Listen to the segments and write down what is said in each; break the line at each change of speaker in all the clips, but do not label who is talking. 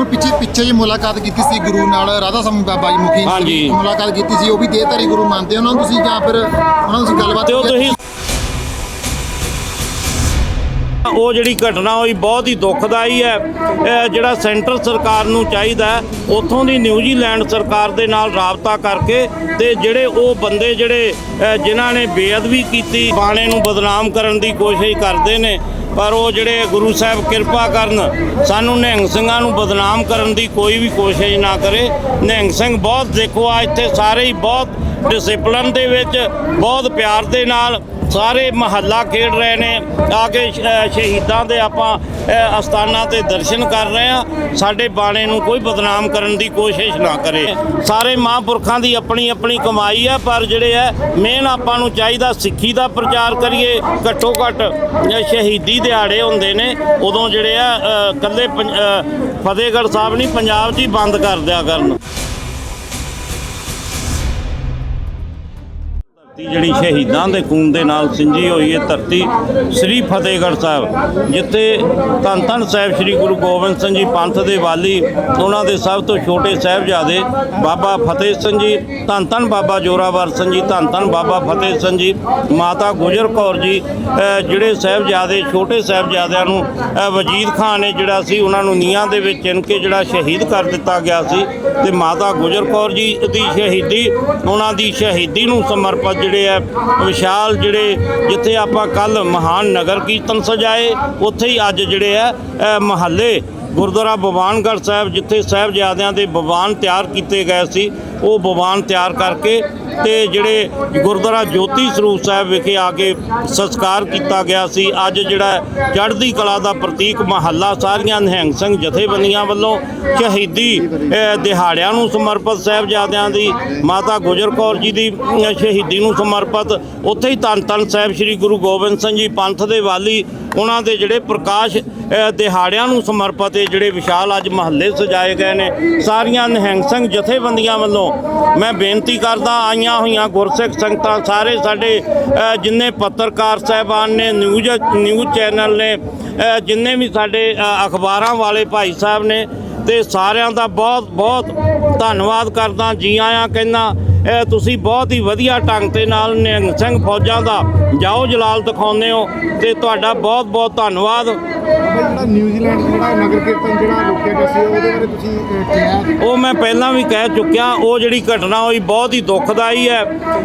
ਹੁਣ ਪਿੱਛੇ ਪਿੱਛੇ ਜੀ ਮੁਲਾਕਾਤ ਕੀਤੀ ਸੀ ਗੁਰੂ ਨਾਲ ਰਾਧਾ ਸਮੂਹ ਬਾਬਾ ਜੀ ਮੁਖੀ
ਹਾਂਜੀ।
ਮੁਲਾਕਾਤ ਕੀਤੀ ਸੀ ਉਹ ਵੀ ਦੇਹਧਾਰੀ ਗੁਰੂ ਮੰਨਦੇ ਉਹਨਾਂ ਨੂੰ ਤੁਸੀਂ ਜਾਂ ਫਿਰ ਉਹਨਾਂ ਨੂੰ ਤੁਸੀਂ ਗੱਲਬਾਤ
ਤੇ ਉਹ? ਤੁਸੀਂ ਉਹ ਜਿਹੜੀ ਘਟਨਾ ਹੋਈ ਬਹੁਤ ਹੀ ਦੁਖਦਾਈ ਹੈ ਇਹ ਜਿਹੜਾ ਸੈਂਟਰ ਸਰਕਾਰ ਨੂੰ ਚਾਹੀਦਾ ਹੈ, ਉੱਥੋਂ ਦੀ ਨਿਊਜ਼ੀਲੈਂਡ ਸਰਕਾਰ ਦੇ ਨਾਲ ਰਾਬਤਾ ਕਰਕੇ ਤੇ ਜਿਹੜੇ ਉਹ ਬੰਦੇ ਜਿਹੜੇ ਅ, ਜਿਨ੍ਹਾਂ ਨੇ ਬੇਅਦਬੀ ਕੀਤੀ ਬਾਣੇ ਨੂੰ ਬਦਨਾਮ ਕਰਨ ਦੀ ਕੋਸ਼ਿਸ਼ ਕਰਦੇ ਨੇ ਪਰ ਉਹ ਜਿਹੜੇ ਗੁਰੂ ਸਾਹਿਬ ਕਿਰਪਾ ਕਰਨ ਸਾਨੂੰ ਨਿਹੰਗ ਸਿੰਘਾਂ ਨੂੰ ਬਦਨਾਮ ਕਰਨ ਦੀ ਕੋਈ ਵੀ ਕੋਸ਼ਿਸ਼ ਨਾ ਕਰੇ। ਨਿਹੰਗ ਸਿੰਘ ਬਹੁਤ ਦੇਖੋ ਆ ਇੱਥੇ ਸਾਰੇ ਹੀ ਬਹੁਤ ਡਿਸਪਲਨ ਦੇ ਵਿੱਚ, ਬਹੁਤ ਪਿਆਰ ਦੇ ਨਾਲ ਸਾਰੇ ਮਹੱਲਾ ਖੇਡ ਰਹੇ ਨੇ ਆ ਕੇ ਸ਼ਹੀਦਾਂ ਦੇ ਆਪਾਂ ਅਸਥਾਨਾਂ ਤੇ ਦਰਸ਼ਨ ਕਰ ਰਹੇ ਆ ਸਾਡੇ ਬਾਣੇ ਨੂੰ ਕੋਈ ਬਦਨਾਮ ਕਰਨ ਦੀ ਕੋਸ਼ਿਸ਼ ਨਾ ਕਰੇ। ਸਾਰੇ ਮਹਾਂਪੁਰਖਾਂ ਦੀ ਆਪਣੀ ਆਪਣੀ ਕਮਾਈ ਹੈ ਪਰ ਜਿਹੜੇ ਹੈ ਮੇਨ ਆਪਾਂ ਨੂੰ ਚਾਹੀਦਾ ਸਿੱਖੀ ਦਾ ਪ੍ਰਚਾਰ ਕਰੀਏ। ਘੱਟੋ ਘੱਟ ਸ਼ਹੀਦੀ ਦਿਹਾੜੇ ਹੁੰਦੇ ਨੇ। ਉਦੋਂ ਜਿਹੜੇ ਆ ਅ, ਇਕੱਲੇ ਪੰਜ- ਫਤਿਹਗੜ੍ਹ ਸਾਹਿਬ ਨਹੀਂ ਪੰਜਾਬ 'ਚ ਹੀ ਬੰਦ ਕਰ ਦਿਆ ਕਰਨ। ਧਰਤੀ ਜਿਹੜੀ ਸ਼ਹੀਦਾਂ ਦੇ ਖੂਨ ਦੇ ਨਾਲ ਸਿੰਜੀ ਹੋਈ ਹੈ, ਧਰਤੀ ਸ੍ਰੀ ਫਤਿਹਗੜ੍ਹ ਸਾਹਿਬ, ਜਿੱਥੇ ਧੰਨ ਧੰਨ ਸਾਹਿਬ ਸ੍ਰੀ ਗੁਰੂ ਗੋਬਿੰਦ ਸਿੰਘ ਜੀ ਪੰਥ ਦੇ ਵਾਲੀ, ਉਹਨਾਂ ਦੇ ਸਭ ਤੋਂ ਛੋਟੇ ਸਾਹਿਬਜ਼ਾਦੇ ਬਾਬਾ ਫਤਿਹ ਸਿੰਘ ਜੀ, ਧੰਨ ਧੰਨ ਬਾਬਾ ਜੋਰਾਵਰ ਸਿੰਘ ਜੀ, ਧੰਨ ਧੰਨ ਬਾਬਾ ਫਤਿਹ ਸਿੰਘ ਜੀ, ਮਾਤਾ ਗੁਜਰ ਕੌਰ ਜੀ ਜਿਹੜੇ ਸਾਹਿਬਜ਼ਾਦੇ, ਛੋਟੇ ਸਾਹਿਬਜ਼ਾਦਿਆਂ ਨੂੰ ਵਜੀਦ ਖਾਨ ਨੇ ਜਿਹੜਾ ਸੀ, ਉਹਨਾਂ ਨੂੰ ਨੀਹਾਂ ਦੇ ਵਿੱਚ ਚਿਣ ਕੇ ਜਿਹੜਾ ਸ਼ਹੀਦ ਕਰ ਦਿੱਤਾ ਗਿਆ ਸੀ, ਤੇ ਮਾਤਾ ਗੁਜਰ ਕੌਰ ਜੀ ਦੀ ਸ਼ਹੀਦੀ, ਉਹਨਾਂ ਦੀ ਸ਼ਹੀਦੀ ਨੂੰ ਸਮਰਪਿਤ ਜਿਹੜੇ ਆ ਵਿਸ਼ਾਲ ਜਿਹੜੇ ਜਿੱਥੇ ਆਪਾਂ ਕੱਲ ਮਹਾਨ ਨਗਰ ਕੀਰਤਨ ਸਜਾਏ ਉੱਥੇ ਹੀ ਅੱਜ ਜਿਹੜੇ ਆ ਅ, ਮਹੱਲੇ ਗੁਰਦੁਆਰਾ ਬਵਾਨਗੜ੍ਹ ਸਾਹਿਬ ਜਿੱਥੇ ਸਾਹਿਬਜ਼ਾਦਿਆਂ ਦੇ ਬਵਾਨ ਤਿਆਰ ਕੀਤੇ ਗਏ ਸੀ ਉਹ ਬਵਾਨ ਤਿਆਰ ਕਰਕੇ ਤੇ ਜਿਹੜੇ ਗੁਰਦੁਆਰਾ ਜੋਤੀ ਸਰੂਪ ਸਾਹਿਬ ਵਿਖੇ ਆ ਕੇ ਸੰਸਕਾਰ ਕੀਤਾ ਗਿਆ ਸੀ, ਅੱਜ ਜਿਹੜਾ ਚੜ੍ਹਦੀ ਕਲਾ ਦਾ ਪ੍ਰਤੀਕ ਮਹੱਲਾ ਸਾਰੀਆਂ ਨਿਹੰਗ ਸਿੰਘ ਜਥੇਬੰਦੀਆਂ ਵੱਲੋਂ ਸ਼ਹੀਦੀ ਦਿਹਾੜਿਆਂ ਨੂੰ ਸਮਰਪਿਤ, ਸਾਹਿਬਜ਼ਾਦਿਆਂ ਦੀ ਮਾਤਾ ਗੁਜਰ ਕੌਰ ਜੀ ਦੀ ਸ਼ਹੀਦੀ ਨੂੰ ਸਮਰਪਿਤ, ਉੱਥੇ ਹੀ ਧੰਨ ਧੰਨ ਸਾਹਿਬ ਸ੍ਰੀ ਗੁਰੂ ਗੋਬਿੰਦ ਸਿੰਘ ਜੀ ਪੰਥ ਦੇ ਵਾਲੀ, ਉਹਨਾਂ ਦੇ ਜਿਹੜੇ ਪ੍ਰਕਾਸ਼ ਦਿਹਾੜਿਆਂ ਨੂੰ ਸਮਰਪਿਤ ਇਹ ਜਿਹੜੇ ਵਿਸ਼ਾਲ ਅੱਜ ਮਹੱਲੇ ਸਜਾਏ ਗਏ ਨੇ, ਸਾਰੀਆਂ ਨਿਹੰਗ ਸਿੰਘ ਜਥੇਬੰਦੀਆਂ ਵੱਲੋਂ ਮੈਂ ਬੇਨਤੀ ਕਰਦਾ, ਆਈਆਂ ਹੋਈਆਂ ਗੁਰਸਿੱਖ ਸੰਗਤਾਂ ਸਾਰੇ ਸਾਡੇ ਜਿੰਨੇ ਪੱਤਰਕਾਰ ਸਾਹਿਬਾਨ ਨੇ, ਨਿਊਜ਼ ਨਿਊਜ਼ ਚੈਨਲ ਨੇ ਜਿੰਨੇ ਵੀ ਸਾਡੇ ਅਖਬਾਰਾਂ ਵਾਲੇ ਭਾਈ ਸਾਹਿਬ ਨੇ, ਤੇ ਸਾਰਿਆਂ ਦਾ ਬਹੁਤ ਬਹੁਤ ਧੰਨਵਾਦ ਕਰਦਾ, ਜੀ ਆਇਆਂ ਕਹਿੰਦਾ ਇਹ ਤੁਸੀਂ ਬਹੁਤ ਹੀ ਵਧੀਆ ਢੰਗ ਤੇ ਨਾਲ ਨਿਹੰਗ ਸਿੰਘ ਫੌਜਾਂ ਦਾ ਜਾਓ ਜਲਾਲ ਦਿਖਾਉਂਦੇ ਹੋ, ਤੇ ਤੁਹਾਡਾ ਬਹੁਤ ਬਹੁਤ ਧੰਨਵਾਦ।
ਜਿਹੜਾ ਨਿਊਜ਼ੀਲੈਂਡ ਜਿਹੜਾ ਨਗਰ ਕੀਰਤਨ ਜਿਹੜਾ ਰੋਕਿਆ ਗਿਆ ਸੀ ਉਹਦੇ ਬਾਰੇ ਤੁਸੀਂ ਅਹ, ਕਿਹਾ?
ਉਹ ਮੈਂ ਪਹਿਲਾਂ ਵੀ ਕਹਿ ਚੁੱਕਿਆ ਉਹ ਜਿਹੜੀ ਘਟਨਾ ਹੋਈ ਬਹੁਤ ਹੀ ਦੁਖਦਾਈ ਹੈ।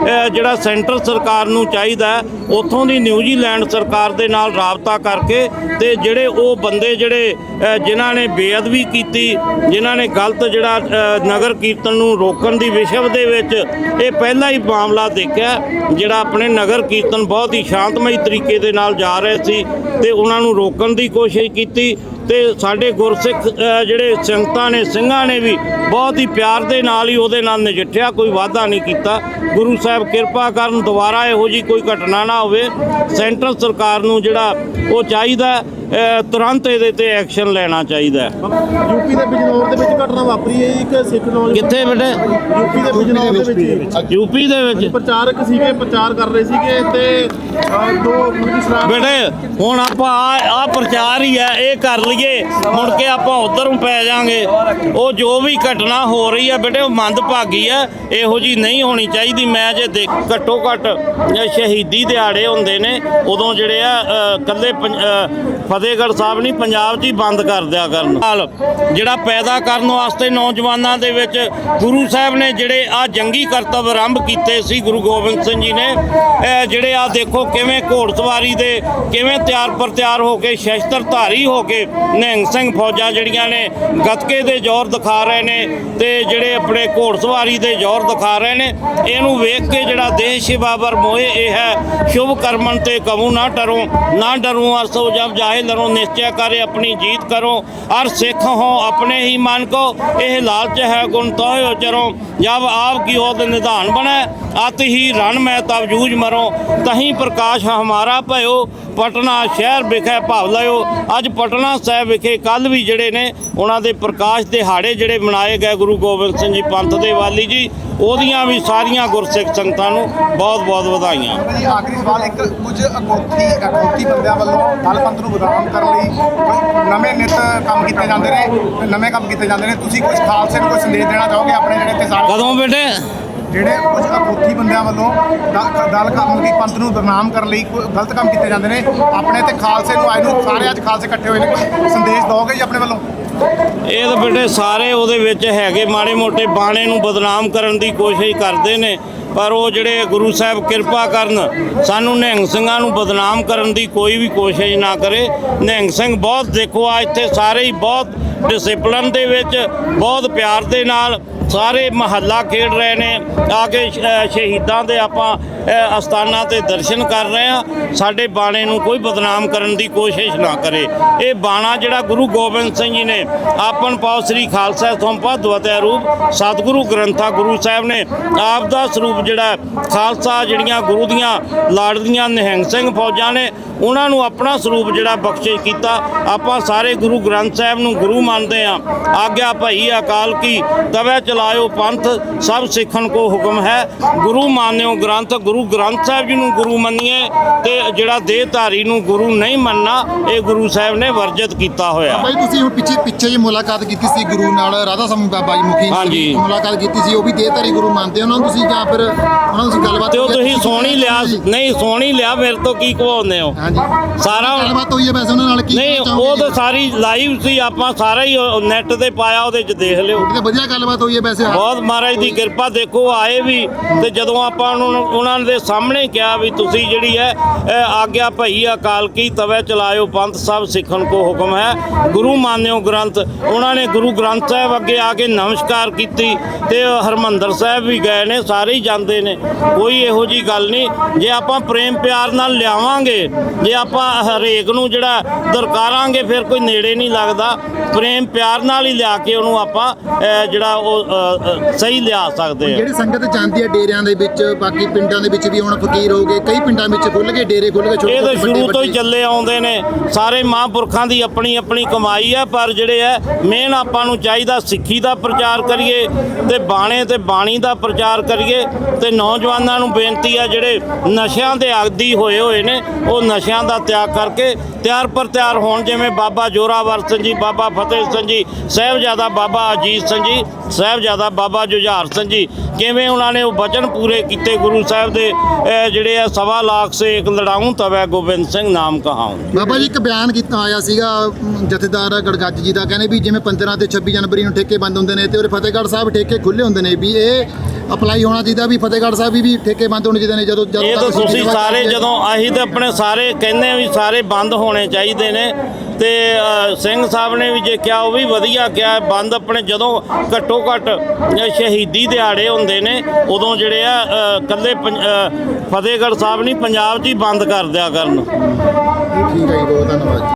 ਇਹ ਜਿਹੜਾ ਸੈਂਟਰ ਸਰਕਾਰ ਨੂੰ ਚਾਹੀਦਾ ਹੈ, ਉੱਥੋਂ ਦੀ ਨਿਊਜ਼ੀਲੈਂਡ ਸਰਕਾਰ ਦੇ ਨਾਲ ਰਾਬਤਾ ਕਰਕੇ ਤੇ ਜਿਹੜੇ ਉਹ ਬੰਦੇ ਜਿਹੜੇ ਅ, ਜਿਨ੍ਹਾਂ ਨੇ ਬੇਅਦਬੀ ਕੀਤੀ ਜਿਨ੍ਹਾਂ ਨੇ ਗਲਤ ਜਿਹੜਾ ਅ, ਨਗਰ ਕੀਰਤਨ ਨੂੰ ਰੋਕਣ ਦੀ ਵਿਸ਼ਵ ਦੇ ਵਿੱਚ ਇਹ ਪਹਿਲਾਂ ਹੀ ਮਾਮਲਾ ਦੇਖਿਆ ਜਿਹੜਾ ਆਪਣੇ ਨਗਰ ਕੀਰਤਨ ਬਹੁਤ ਹੀ ਸ਼ਾਂਤਮਈ ਤਰੀਕੇ ਦੇ ਨਾਲ ਜਾ ਰਹੇ ਸੀ ਤੇ ਉਹਨਾਂ ਨੂੰ ਰੋਕਣ ਦੀ ਕੋਸ਼ਿਸ਼ ਕੀਤੀ ਤੇ ਸਾਡੇ ਗੁਰਸਿੱਖ ਜਿਹੜੇ ਸੰਗਤਾਂ ਨੇ, ਸਿੰਘਾਂ ਨੇ ਵੀ ਬਹੁਤ ਹੀ ਪਿਆਰ ਦੇ ਨਾਲ ਹੀ ਉਹਦੇ ਨਾਲ ਨਜਿੱਠਿਆ, ਕੋਈ ਵਾਅਦਾ ਨਹੀਂ ਕੀਤਾ। ਗੁਰੂ ਸਾਹਿਬ ਕਿਰਪਾ ਕਰਨ ਦੁਬਾਰਾ ਇਹੋ ਜੀ ਕੋਈ ਘਟਨਾ ਨਾ ਹੋਵੇ। ਸੈਂਟਰ ਸਰਕਾਰ ਨੂੰ ਜਿਹੜਾ ਉਹ ਚਾਹੀਦਾ ਤੁਰੰਤ ਇਹਦੇ ਤੇ ਐਕਸ਼ਨ ਲੈਣਾ ਚਾਹੀਦਾ।
ਯੂਪੀ ਦੇ ਬਿਜਨੌਰ ਦੇ ਵਿੱਚ ਘਟਨਾ ਵਾਪਰੀ ਹੈ ਇੱਕ ਸਿੱਖ ਨੌਜਵਾਨ
ਕਿੱਥੇ ਬੇਟੇ?
ਯੂਪੀ ਦੇ ਬਿਜਨੌਰ ਦੇ ਵਿੱਚ
ਯੂਪੀ ਦੇ ਵਿੱਚ?
ਪ੍ਰਚਾਰਕ ਸੀਗੇ ਪ੍ਰਚਾਰ ਕਰ ਰਹੇ ਸੀਗੇ ਤੇ ਦੋ
ਬੇਟੇ ਹੁਣ ਆਪਾਂ ਆ ਪ੍ਰਚਾਰ ਹੀ ਹੈ ਇਹ ਕਰ ਲਈਏ ਮੁੜ ਕੇ ਆਪਾਂ ਉਧਰ ਨੂੰ ਪੈ ਜਾਾਂਗੇ ਉਹ ਜੋ ਵੀ ਘਟਨਾ ਹੋ ਰਹੀ ਹੈ ਬੇਟੇ ਉਹ ਮੰਦਭਾਗੀ ਹੈ। ਇਹੋ ਜੀ ਨਹੀਂ ਹੋਣੀ ਚਾਹੀਦੀ। ਮੈਂ ਜੇ ਦੇਖ ਘੱਟੋ ਘੱਟ ਸ਼ਹੀਦੀ ਦਿਹਾੜੇ ਹੁੰਦੇ ਨੇ ਉਦੋਂ ਜਿਹੜੇ ਆ ਪੰਜ- ਅ, ਫਤਿਹਗੜ੍ਹ ਸਾਹਿਬ ਨਹੀਂ, ਪੰਜਾਬ 'ਚ ਹੀ ਬੰਦ ਕਰ ਦਿਆ ਕਰਨ। ਨਾਲ ਜਿਹੜਾ ਪੈਦਾ ਕਰਨ ਵਾਸਤੇ ਨੌਜਵਾਨਾਂ ਦੇ ਵਿੱਚ ਗੁਰੂ ਸਾਹਿਬ ਨੇ ਜਿਹੜੇ ਆ ਜੰਗੀ ਕਰਤੱਵ ਆਰੰਭ ਕੀਤੇ ਸੀ, ਗੁਰੂ ਗੋਬਿੰਦ ਸਿੰਘ ਜੀ ਨੇ ਜਿਹੜੇ ਆ ਦੇਖੋ ਕਿਵੇਂ ਘੋੜਸਵਾਰੀ ਦੇ, ਕਿਵੇਂ ਤਿਆਰ ਪਰ ਤਿਆਰ ਹੋ ਕੇ ਸ਼ਸਤਰ ਧਾਰੀ ਹੋ ਕੇ ਨਿਹੰਗ ਸਿੰਘ ਫੌਜਾਂ ਜਿਹੜੀਆਂ ਨੇ ਗੱਤਕੇ ਦੇ ਜ਼ੋਰ ਦਿਖਾ ਰਹੇ ਨੇ ਤੇ ਜਿਹੜੇ ਆਪਣੇ ਘੋੜਸਵਾਰੀ ਦੇ ਜ਼ੋਰ ਦਿਖਾ ਰਹੇ ਨੇ, ਇਹਨੂੰ ਵੇਖ ਕੇ ਜਿਹੜਾ ਦੇਸ਼ ਸੇਵਾ ਵਰ ਮੋਏ, ਇਹ ਹੈ ਸ਼ੁਭ ਕਰਮਨ ਤੇ ਕਬੂ ਨਾ ਡਰੋ, ਨਾ ਡਰੂ ਅਰ ਸੋ ਜਬ ਜਾਏ ਲਰੋ ਨਿਸ਼ਚੈ ਕਰੇ, ਆਪਣੀ ਜੀਤ ਕਰੋ। ਅਰ ਸਿੱਖ ਹੋ ਆਪਣੇ ਹੀ ਮਨ ਕੋ। ਇਹ ਲਾਲਚ ਹੈ ਗੁਣ ਤੋਹਿਓ ਚਰੋ ਜਬ ਆਪ ਕੀ ਹੋਦ ਨਿਧਾਨ ਬਣੇ, ਅਤ ਹੀ ਰਣ ਮੈਂ ਤਬ ਜੂਝ ਮਰੋ। ਤਹੀਂ ਪ੍ਰਕਾਸ਼ ਹਮਾਰਾ ਭਇਓ। ਪਟਨਾ ਸ਼ਹਿਰ ਵਿਖੇ ਭਾਵ ਲਿਓ ਅੱਜ ਪਟਨਾ ਸਾਹਿਬ ਵਿਖੇ ਕੱਲ ਵੀ ਜਿਹੜੇ ਨੇ ਉਹਨਾਂ ਦੇ ਪ੍ਰਕਾਸ਼ ਦਿਹਾੜੇ ਜਿਹੜੇ ਮਨਾਏ ਗਏ ਗੁਰੂ ਗੋਬਿੰਦ ਸਿੰਘ ਜੀ ਪੰਥ ਦੇ ਵਾਲੀ ਜੀ ਉਹਦੀਆਂ ਵੀ ਸਾਰੀਆਂ ਗੁਰਸਿੱਖ ਸੰਗਤਾਂ ਨੂੰ ਬਹੁਤ ਬਹੁਤ ਵਧਾਈਆਂ
ਆਖਰੀ ਸਵਾਲ ਇੱਕ ਕੁਝ ਅਖੌਤੀ ਅਖੌਤੀ ਬੰਦਿਆਂ ਵੱਲੋਂ ਦਲਪੰਥ ਨੂੰ ਬਦਨਾਮ ਕਰਨ ਲਈ ਨਵੇਂ ਨਿਤ ਕੰਮ ਕੀਤੇ ਜਾਂਦੇ ਨੇ ਤੇ ਨਵੇਂ ਕੰਮ ਕੀਤੇ ਜਾਂਦੇ ਨੇ। ਤੁਸੀਂ ਕੁਝ ਖਾਲਸੇ ਨੂੰ ਕੋਈ ਸੰਦੇਸ਼ ਦੇਣਾ ਚਾਹੋਗੇ ਆਪਣੇ ਜਿਹੜੇ ਸਾਰੇ
ਕਦੋਂ ਬੇਟੇ?
ਜਿਹੜੇ ਕੁਝ ਅਖੌਤੀ ਬੰਦਿਆਂ ਵੱਲੋਂ ਦਲ ਕੰਮ ਦੀ ਪੰਥ ਨੂੰ ਬਦਨਾਮ ਕਰਨ ਲਈ ਗਲਤ ਕੰਮ ਕੀਤੇ ਜਾਂਦੇ ਨੇ, ਆਪਣੇ ਤੇ ਖਾਲਸੇ ਨੂੰ, ਆਏ ਨੂੰ ਸਾਰੇ ਅੱਜ ਖਾਲਸੇ ਇਕੱਠੇ ਹੋਏ ਨੇ ਸੰਦੇਸ਼ ਦਿਓਗੇ ਜੀ ਆਪਣੇ ਵੱਲੋਂ?
ਇਹ ਤਾਂ ਬੇਟੇ ਸਾਰੇ ਉਹਦੇ ਵਿੱਚ ਹੈਗੇ, ਮਾੜੇ ਮੋਟੇ ਬਾਣੇ ਨੂੰ ਬਦਨਾਮ ਕਰਨ ਦੀ ਕੋਸ਼ਿਸ਼ ਕਰਦੇ ਨੇ, ਪਰ ਉਹ ਜਿਹੜੇ ਗੁਰੂ ਸਾਹਿਬ ਕਿਰਪਾ ਕਰਨ, ਸਾਨੂੰ ਨਿਹੰਗ ਸਿੰਘਾਂ ਨੂੰ ਬਦਨਾਮ ਕਰਨ ਦੀ ਕੋਈ ਵੀ ਕੋਸ਼ਿਸ਼ ਨਾ ਕਰੇ। ਨਿਹੰਗ ਸਿੰਘ ਬਹੁਤ ਦੇਖੋ, ਆ ਇੱਥੇ ਸਾਰੇ ਹੀ ਬਹੁਤ ਡਿਸਪਲਨ ਦੇ ਵਿੱਚ, ਬਹੁਤ ਪਿਆਰ ਦੇ ਨਾਲ ਸਾਰੇ ਮਹੱਲਾ ਖੇਡ ਰਹੇ ਨੇ, ਆ ਕੇ ਸ਼ਹੀਦਾਂ ਦੇ ਆਪਾਂ ਅਸਥਾਨਾਂ ਤੇ ਦਰਸ਼ਨ ਕਰ ਰਹੇ ਆ ਸਾਡੇ ਬਾਣੇ ਨੂੰ ਕੋਈ ਬਦਨਾਮ ਕਰਨ ਦੀ ਕੋਸ਼ਿਸ਼ ਨਾ ਕਰੇ। ਇਹ ਬਾਣਾ ਜਿਹੜਾ ਗੁਰੂ ਗੋਬਿੰਦ ਸਿੰਘ ਜੀ ਨੇ ਆਪਨ ਪਾਉ ਸ੍ਰੀ ਖਾਲਸਾ ਸੰਪਾ ਦਵਤਿਆ ਰੂਪ ਸਤਿਗੁਰੂ ਗ੍ਰੰਥਾ ਗੁਰੂ ਸਾਹਿਬ ਨੇ ਆਪ ਦਾ ਸਰੂਪ ਜਿਹੜਾ ਖਾਲਸਾ ਜਿਹੜੀਆਂ ਗੁਰੂ ਦੀਆਂ ਲਾੜਦੀਆਂ ਨਿਹੰਗ ਸਿੰਘ ਫੌਜਾਂ ਨੇ, ਉਹਨਾਂ ਨੂੰ ਆਪਣਾ ਸਰੂਪ ਜਿਹੜਾ ਬਖਸ਼ਿਸ਼ ਕੀਤਾ। ਆਪਾਂ ਸਾਰੇ ਗੁਰੂ ਗ੍ਰੰਥ ਸਾਹਿਬ ਨੂੰ ਗੁਰੂ ਮੰਨਦੇ ਆ ਆਗਿਆ ਭਈ ਅਕਾਲ ਕੀ ਤਵੇ ਚਲਾਇਓ ਪੰਥ ਸਭ ਸਿੱਖਣ ਕੋ ਹੁਕਮ ਹੈ। ਗੁਰੂ ਮਾਨਿਓ ਗ੍ਰੰਥ ਗੁਰੂ ਗ੍ਰੰਥ ਸਾਹਿਬ ਜੀ ਨੂੰ ਗੁਰੂ ਮੰਨੀਏ ਤੇ ਜਿਹੜਾ ਦੇਹਧਾਰੀ ਨੂੰ ਗੁਰੂ ਨਹੀਂ ਮੰਨਣਾ ਇਹ ਗੁਰੂ ਸਾਹਿਬ ਨੇ ਵਰਜਿਤ ਕੀਤਾ ਹੋਇਆ।
ਬਾਈ ਤੁਸੀਂ ਹੁਣ ਪਿੱਛੇ ਪਿੱਛੇ ਜੀ ਮੁਲਾਕਾਤ ਕੀਤੀ ਸੀ ਗੁਰੂ ਨਾਲ ਰਾਧਾ ਸਮੂਹ ਬਾਬਾ ਜੀ ਮੁਖੀ
ਹਾਂਜੀ।
ਮੁਲਾਕਾਤ ਕੀਤੀ ਸੀ ਉਹ ਵੀ ਦੇਹਧਾਰੀ ਗੁਰੂ ਮੰਨਦੇ ਉਹਨਾਂ ਨੂੰ ਤੁਸੀਂ ਜਾਂ ਫਿਰ ਉਹਨਾਂ ਨੂੰ ਤੁਸੀਂ ਗੱਲਬਾਤ
ਤੇ ਉਹ? ਤੁਸੀਂ ਸੋਣੀ ਲਿਆ ਨਹੀਂ ਸੋਣੀ ਲਿਆ ਮੇਰੇ ਤੋਂ ਕੀ ਕਹਾਉਂਦੇ ਹੋ?
ਹਾਂਜੀ।
ਸਾਰਾ
ਗੱਲਬਾਤ ਹੋਈ ਹੈ ਵੈਸੇ ਉਹਨਾਂ ਨਾਲ ਕੀ
ਨਹੀਂ ਉਹ ਤਾਂ? ਸਾਰੀ ਲਾਈਵ ਸੀ ਆਪਾਂ ਸਾਰਾ ਹੀ ਨੈਟ ਤੇ ਪਾਇਆ ਉਹਦੇ 'ਚ ਦੇਖ ਲਿਓ।
ਵਧੀਆ ਗੱਲਬਾਤ ਹੋਈ ਹੈ ਵੈਸੇ
ਬਹੁਤ ਮਹਾਰਾਜ ਦੀ ਕਿਰਪਾ, ਦੇਖੋ ਆਏ ਵੀ ਤੇ ਜਦੋਂ ਆਪਾਂ ਉਹਨਾਂ ਨੂੰ ਉਹਨਾਂ ਦੇ ਸਾਹਮਣੇ ਕਿਹਾ ਵੀ ਤੁਸੀਂ ਜਿਹੜੀ ਹੈ ਆਗਿਆ ਭਈ ਅਕਾਲ ਕੀ ਤਵੇ ਚਲਾਇਓ, ਪੰਥ ਸਾਹਿਬ ਸਿੱਖਣ ਕੋ ਹੁਕਮ ਹੈ। ਗੁਰੂ ਮਾਨਿਓ ਗ੍ਰੰਥ, ਉਹਨਾਂ ਨੇ ਗੁਰੂ ਗ੍ਰੰਥ ਸਾਹਿਬ ਅੱਗੇ ਆ ਕੇ ਨਮਸਕਾਰ ਕੀਤੀ ਤੇ ਹਰਮੰਦਰ ਸਾਹਿਬ ਵੀ ਗਏ ਨੇ, ਸਾਰੇ ਹੀ ਜਾਂਦੇ ਨੇ। ਕੋਈ ਇਹੋ ਜੀ ਗੱਲ ਨਹੀਂ, ਜੇ ਆਪਾਂ ਪ੍ਰੇਮ ਪਿਆਰ ਨਾਲ ਲਿਆਵਾਂਗੇ, ਜੇ ਆਪਾਂ ਹਰੇਕ ਨੂੰ ਜਿਹੜਾ ਦਰਕਾਰਾਂਗੇ, ਫਿਰ ਕੋਈ ਨੇੜੇ ਨਹੀਂ ਲੱਗਦਾ। ਪ੍ਰੇਮ ਪਿਆਰ ਨਾਲ ਹੀ ਲਿਆ ਕੇ ਉਹਨੂੰ ਆਪਾਂ ਜਿਹੜਾ ਉਹ ਸਹੀ ਲਿਆ ਸਕਦੇ ਆ
ਜਿਹੜੀ ਸੰਗਤ ਜਾਂਦੀ ਹੈ ਡੇਰਿਆਂ ਦੇ ਵਿੱਚ ਬਾਕੀ ਪਿੰਡਾਂ ਦੇ ਵਿੱਚ ਵੀ ਹੁਣ ਫਕੀਰ ਹੋ ਗਏ ਕਈ ਪਿੰਡਾਂ ਵਿੱਚ ਖੁੱਲ ਗਏ ਡੇਰੇ ਖੁੱਲ ਗਏ ਛੋਟੇ
ਇਹ ਤਾਂ ਸ਼ੁਰੂ ਤੋਂ ਹੀ। ਚੱਲੇ ਆਉਂਦੇ ਨੇ ਸਾਰੇ ਮਹਾਂਪੁਰਖਾਂ ਦੀ ਆਪਣੀ ਆਪਣੀ ਕਮਾਈ ਹੈ ਪਰ ਜਿਹੜੇ ਹੈ ਮੇਨ ਆਪਾਂ ਨੂੰ ਚਾਹੀਦਾ ਸਿੱਖੀ ਦਾ ਪ੍ਰਚਾਰ ਕਰੀਏ ਤੇ ਬਾਣੇ ਤੇ ਬਾਣੀ ਦਾ ਪ੍ਰਚਾਰ ਕਰੀਏ ਤੇ ਨੌਜਵਾਨਾਂ ਨੂੰ ਬੇਨਤੀ ਹੈ ਜਿਹੜੇ ਨਸ਼ਿਆਂ ਦੇ ਆਦੀ ਹੋਏ ਹੋਏ ਨੇ ਉਹ ਨਸ਼ਿਆਂ ਦਾ ਤਿਆਗ ਕਰਕੇ ਤਿਆਰ ਪਰ ਤਿਆਰ ਹੋਣ ਜਿਵੇਂ ਬਾਬਾ ਜੋਰਾਵਰ ਸਿੰਘ ਜੀ ਬਾਬਾ ਫਤਿਹ ਸਿੰਘ ਜੀ ਸਾਹਿਬਜ਼ਾਦਾ ਬਾਬਾ ਅਜੀਤ ਸਿੰਘ ਜੀ ਸਾਹਿਬਜ਼ਾਦਾ ਬਾਬਾ ਜੁਝਾਰ ਸਿੰਘ ਜੀ, ਕਿਵੇਂ ਉਹਨਾਂ ਨੇ ਉਹ ਵਚਨ ਪੂਰੇ ਕੀਤੇ ਗੁਰੂ ਸਾਹਿਬ ਦੇ ਜਿਹੜੇ ਆ ਸਵਾ ਲੱਖ ਸੇ ਇੱਕ ਲੜਾਊਂ ਤਵੈ ਗੋਬਿੰਦ ਸਿੰਘ ਨਾਮ ਕਹਾਉਂ
ਬਾਬਾ ਜੀ ਇੱਕ ਬਿਆਨ ਕੀਤਾ ਆਇਆ ਸੀਗਾ ਜਥੇਦਾਰ ਗੜਗੱਜ ਜੀ ਦਾ, ਕਹਿੰਦੇ ਵੀ ਜਿਵੇਂ 15 ਤੇ 26 ਜਨਵਰੀ ਨੂੰ ਠੇਕੇ ਬੰਦ ਹੁੰਦੇ ਨੇ ਤੇ ਉਹਦੇ ਫਤਿਹਗੜ੍ਹ ਸਾਹਿਬ ਠੇਕੇ ਖੁੱਲੇ ਹੁੰਦੇ ਨੇ ਵੀ ਇਹ ਅਪਲਾਈ ਹੋਣਾ ਚਾਹੀਦਾ ਵੀ ਫਤਿਹਗੜ੍ਹ ਸਾਹਿਬ ਵੀ ਵੀ ਠੇਕੇ ਬੰਦ ਹੋਣੇ ਚਾਹੀਦੇ ਨੇ ਜਦੋਂ ਜਦੋਂ
ਇਹ ਤਾਂ
ਤੱਕ
ਤੁਸੀਂ ਸਾਰੇ। ਜਦੋਂ ਅਸੀਂ ਤਾਂ ਆਪਣੇ ਸਾਰੇ ਕਹਿੰਦੇ ਆ ਵੀ ਸਾਰੇ ਬੰਦ ਹੋਣੇ ਚਾਹੀਦੇ ਨੇ ਤੇ ਸਿੰਘ ਸਾਹਿਬ ਨੇ ਵੀ ਜੇ ਕਿਹਾ ਉਹ ਵੀ ਵਧੀਆ ਕਿਹਾ ਬੰਦ ਆਪਣੇ ਜਦੋਂ ਘੱਟੋ ਘੱਟ ਸ਼ਹੀਦੀ ਦਿਹਾੜੇ ਹੁੰਦੇ ਨੇ ਉਦੋਂ ਜਿਹੜੇ ਆ ਅ, ਫਤਿਹਗੜ੍ਹ ਸਾਹਿਬ ਨਹੀਂ ਪੰਜਾਬ 'ਚ ਹੀ ਬੰਦ ਕਰ ਦਿਆ ਕਰਨ
ਠੀਕ ਹੈ ਜੀ ਬਹੁਤ ਧੰਨਵਾਦ